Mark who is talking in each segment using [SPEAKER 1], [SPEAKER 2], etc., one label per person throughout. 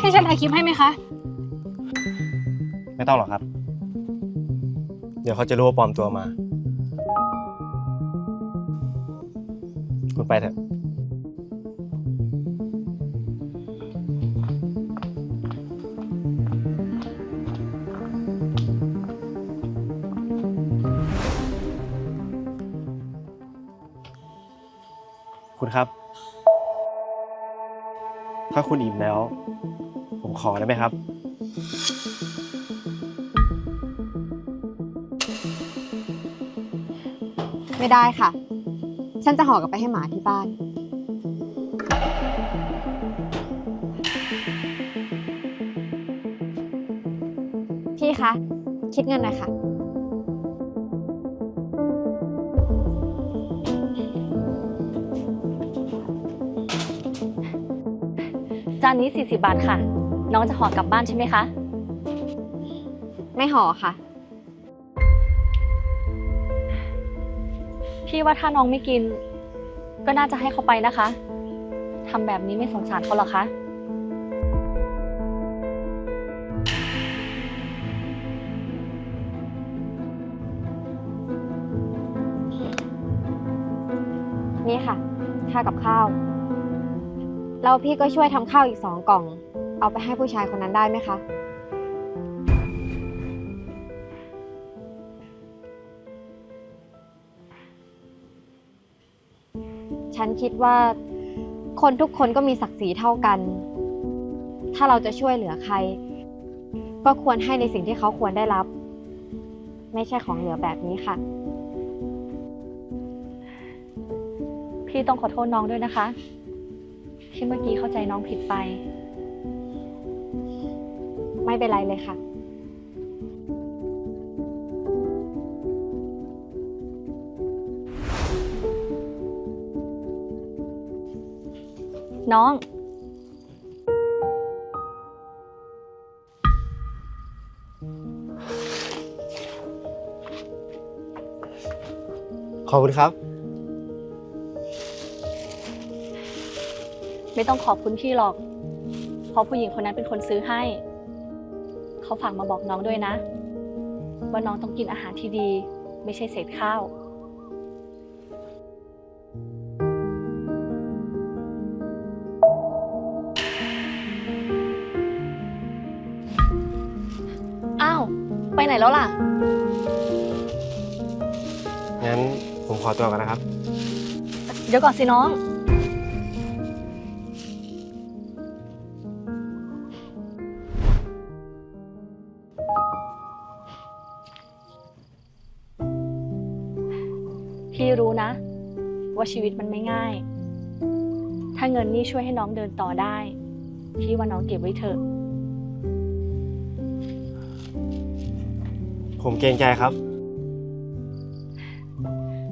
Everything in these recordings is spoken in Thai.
[SPEAKER 1] ให้ฉันถ่ายคลิปให้ไหมคะ
[SPEAKER 2] ไม่ต้องหรอกครับ เดี๋ยวเขาจะรู้ว่าปลอมตัวมา คุณไปเถอะ คุณครับ ถ้าคุณอิ่มแล้ว ผมขอได้ไหมครับ
[SPEAKER 3] ไม่ได้ค่ะ ฉันจะห่อกลับไปให้หมาที่บ้าน พี่คะ คิดเงินหน่อยค่ะ
[SPEAKER 4] จานนี้ 40 บาทค่ะ น้องจะห่อกลับบ้านใช่ไหมคะ
[SPEAKER 3] ไม่ห่อค่ะ
[SPEAKER 4] พี่ว่าถ้าน้องไม่กิน ก็น่าจะให้เขาไปนะคะทำแบบนี้ไม่สงสารเขาหรอคะ
[SPEAKER 3] นี่ค่ะค่ากับข้าว แล้วพี่ก็ช่วยทำข้าวอีกสองกล่อง เอาไปให้ผู้ชายคนนั้นได้ไหมคะ ฉันคิดว่าคนทุกคนก็มีศักดิ์ศรีเท่ากัน ถ้าเราจะช่วยเหลือใคร ก็ควรให้ในสิ่งที่เขาควรได้รับ ไม่ใช่ของเหลือแบบนี้ค่ะ
[SPEAKER 4] พี่ต้องขอโทษน้องด้วยนะคะ ที่เมื่อกี้เข้าใจน้องผิดไป
[SPEAKER 3] ไม่เป็นไรเลยค่ะ
[SPEAKER 4] น้อง
[SPEAKER 2] ขอบคุณครับ
[SPEAKER 4] ไม่ต้องขอบคุณพี่หรอก เพราะผู้หญิงคนนั้นเป็นคนซื้อให้ เขาฝากมาบอกน้องด้วยนะ ว่าน้องต้องกินอาหารที่ดี ไม่ใช่เศษข้าว อ้าว ไปไหนแล้วล่ะ
[SPEAKER 2] งั้นผมขอตัวก่อนนะครับ
[SPEAKER 4] เดี๋ยวก่อนสิน้อง พี่รู้นะ ว่าชีวิตมันไม่ง่าย ถ้าเงินนี่ช่วยให้น้องเดินต่อได้ พี่ว่าน้องเก็บไว้เถอะ
[SPEAKER 2] ผมเกรงใจครับ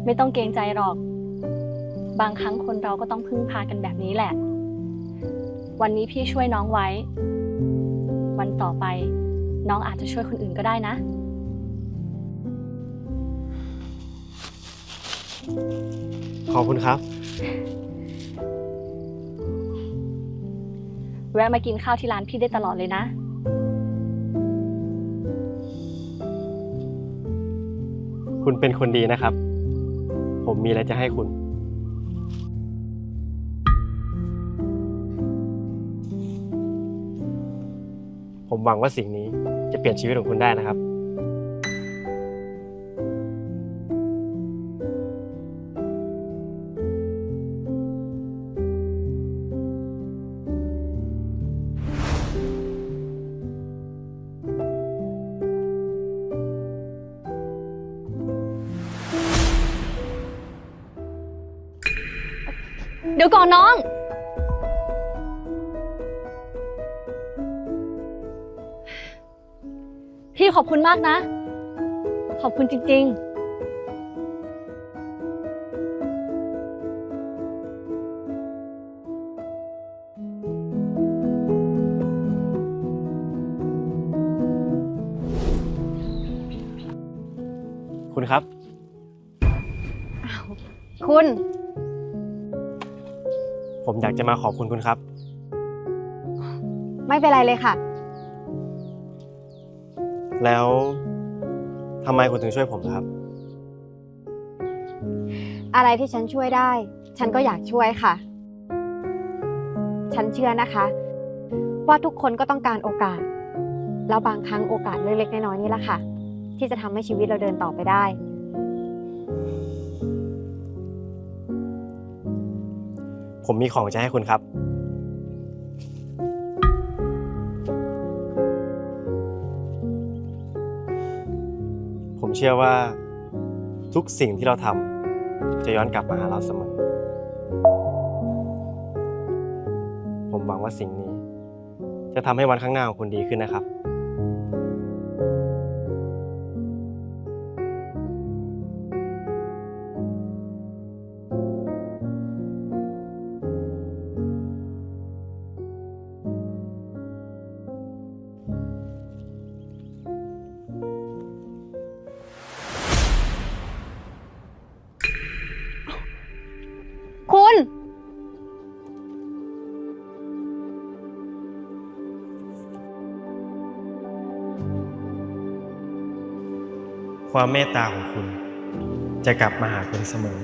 [SPEAKER 4] ไม่ต้องเกรงใจหรอก บางครั้งคนเราก็ต้องพึ่งพากันแบบนี้แหละ วันนี้พี่ช่วยน้องไว้ วันต่อไปน้องอาจจะช่วยคนอื่นก็ได้นะ
[SPEAKER 2] ขอบคุณครับ
[SPEAKER 4] แวะมากินข้าวที่ร้านพี่ได้ตลอดเลยนะ
[SPEAKER 2] คุณเป็นคนดีนะครับ ผมมีอะไรจะให้คุณ ผมหวังว่าสิ่งนี้จะเปลี่ยนชีวิตของคุณได้นะครับ
[SPEAKER 4] เดี๋ยวก่อนน้อง พี่ขอบคุณมากนะ ขอบคุณจริง ๆ
[SPEAKER 2] คุณครับ
[SPEAKER 3] คุณ
[SPEAKER 2] ผมอยากจะมาขอบคุณคุณครับ
[SPEAKER 3] ไม่เป็นไรเลยค่ะ
[SPEAKER 2] แล้วทำไมคุณถึงช่วยผมล่ะครับ
[SPEAKER 3] อะไรที่ฉันช่วยได้ ฉันก็อยากช่วยค่ะ ฉันเชื่อนะคะ ว่าทุกคนก็ต้องการโอกาส แล้วบางครั้งโอกาสเล็กๆน้อยๆนี่แหละค่ะ ที่จะทำให้ชีวิตเราเดินต่อไปได้
[SPEAKER 2] ผมมีของจะให้คุณครับ ผมเชื่อว่า ทุกสิ่งที่เราทำจะย้อนกลับมาหาเราเสมอ ผมหวังว่าสิ่งนี้ จะทำให้วันข้างหน้าของคุณดีขึ้นนะครับ
[SPEAKER 3] ค
[SPEAKER 2] วามเมตตาของคุณ จะกลับมาหาคุณเสมอ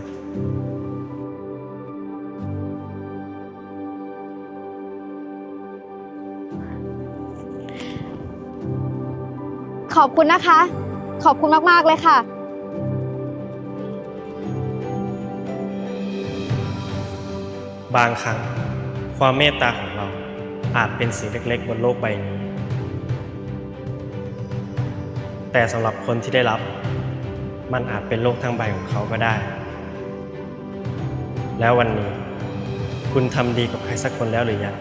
[SPEAKER 3] ขอบคุณนะคะ ขอบคุณมาก ๆ เลยค่ะ
[SPEAKER 2] บางครั้งความเมตตาของเราอาจเป็นสิ่งเล็ก ๆ บนโลกใบนี้ แต่สำหรับคนที่ได้รับ มันอาจเป็นโลกทั้งใบของเขาก็ได้ แล้ววันนี้ คุณทำดีกับใครสักคนแล้วหรือยัง